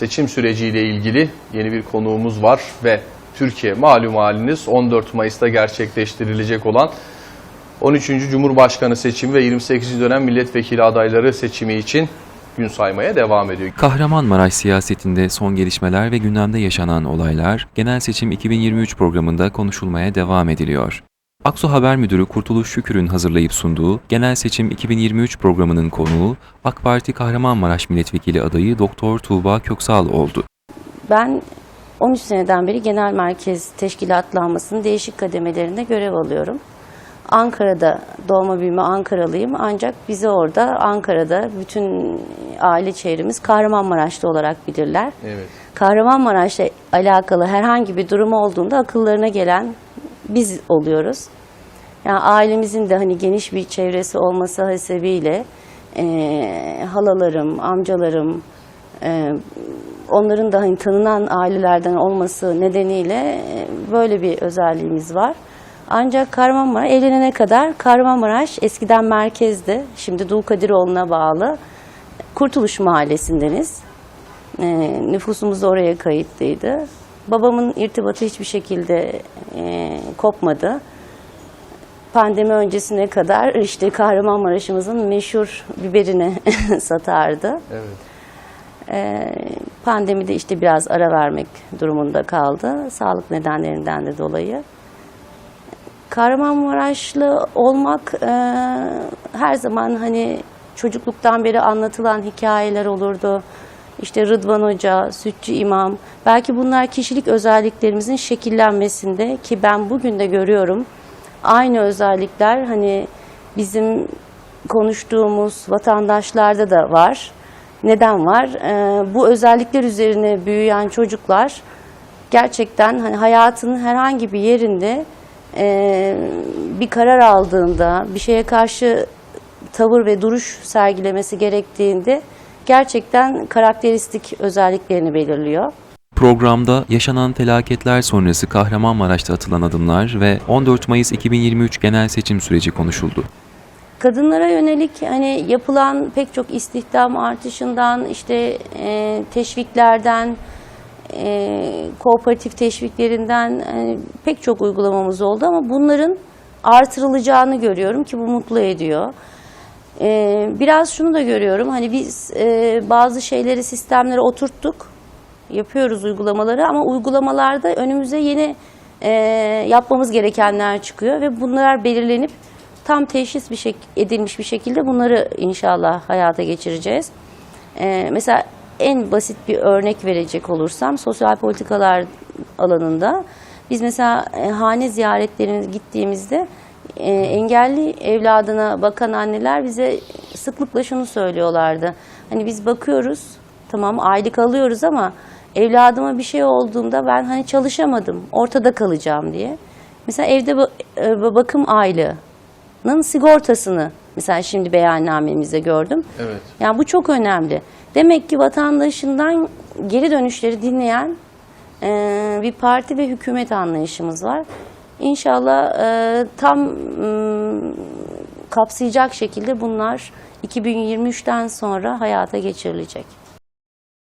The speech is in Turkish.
seçim süreciyle ilgili yeni bir konuğumuz var ve Türkiye malum haliniz 14 Mayıs'ta gerçekleştirilecek olan 13. Cumhurbaşkanı seçimi ve 28. dönem milletvekili adayları seçimi için gün saymaya devam ediyor. Kahramanmaraş siyasetinde son gelişmeler ve gündemde yaşanan olaylar Genel Seçim 2023 programında konuşulmaya devam ediliyor. Aksu Haber Müdürü Kurtuluş Şükür'ün hazırlayıp sunduğu Genel Seçim 2023 programının konuğu AK Parti Kahramanmaraş Milletvekili adayı Doktor Tuğba Köksal oldu. Ben 13 seneden beri genel merkez teşkilatlanmasının değişik kademelerinde görev alıyorum. Ankara'da doğma büyüme Ankaralıyım ancak bizi orada Ankara'da bütün aile çevremiz Kahramanmaraşlı olarak bilirler. Evet. Kahramanmaraş'la alakalı herhangi bir durum olduğunda akıllarına gelen biz oluyoruz. Yani ailemizin de hani geniş bir çevresi olması hasebiyle eee, halalarım, amcalarım, eee, onların da hani tanınan ailelerden olması nedeniyle e, böyle bir özelliğimiz var. Ancak Kahramanmaraş evlenene kadar Kahramanmaraş eskiden merkezdi. Şimdi Dulkadiroğlu'na bağlı Kurtuluş Mahallesi'ndeniz. E, nüfusumuz oraya kayıtlıydı. Babamın irtibatı hiçbir şekilde e, kopmadı. Pandemi öncesine kadar işte Kahramanmaraş'ımızın meşhur biberini satardı. Evet. Ee, pandemide işte biraz ara vermek durumunda kaldı. Sağlık nedenlerinden de dolayı. Kahramanmaraşlı olmak e, her zaman hani çocukluktan beri anlatılan hikayeler olurdu. İşte Rıdvan Hoca, Sütçü İmam. Belki bunlar kişilik özelliklerimizin şekillenmesinde ki ben bugün de görüyorum. Aynı özellikler hani bizim konuştuğumuz vatandaşlarda da var. Neden var? Ee, bu özellikler üzerine büyüyen çocuklar gerçekten hani hayatının herhangi bir yerinde e, bir karar aldığında, bir şeye karşı tavır ve duruş sergilemesi gerektiğinde gerçekten karakteristik özelliklerini belirliyor. Programda yaşanan felaketler sonrası Kahramanmaraş'ta atılan adımlar ve 14 Mayıs 2023 genel seçim süreci konuşuldu. Kadınlara yönelik hani yapılan pek çok istihdam artışından işte e, teşviklerden e, kooperatif teşviklerinden hani pek çok uygulamamız oldu ama bunların artırılacağını görüyorum ki bu mutlu ediyor. E, biraz şunu da görüyorum hani biz e, bazı şeyleri sistemlere oturttuk yapıyoruz uygulamaları ama uygulamalarda önümüze yeni e, yapmamız gerekenler çıkıyor ve bunlar belirlenip tam teşhis bir şek edilmiş bir şekilde bunları inşallah hayata geçireceğiz. E, mesela en basit bir örnek verecek olursam sosyal politikalar alanında biz mesela e, hane ziyaretlerine gittiğimizde e, engelli evladına bakan anneler bize sıklıkla şunu söylüyorlardı. Hani biz bakıyoruz tamam aylık alıyoruz ama evladıma bir şey olduğunda ben hani çalışamadım ortada kalacağım diye. Mesela evde e, bakım aylığının sigortasını mesela şimdi beyannamemizde gördüm. Evet. Yani bu çok önemli. Demek ki vatandaşından geri dönüşleri dinleyen e, bir parti ve hükümet anlayışımız var. İnşallah e, tam mm, kapsayacak şekilde bunlar 2023'ten sonra hayata geçirilecek.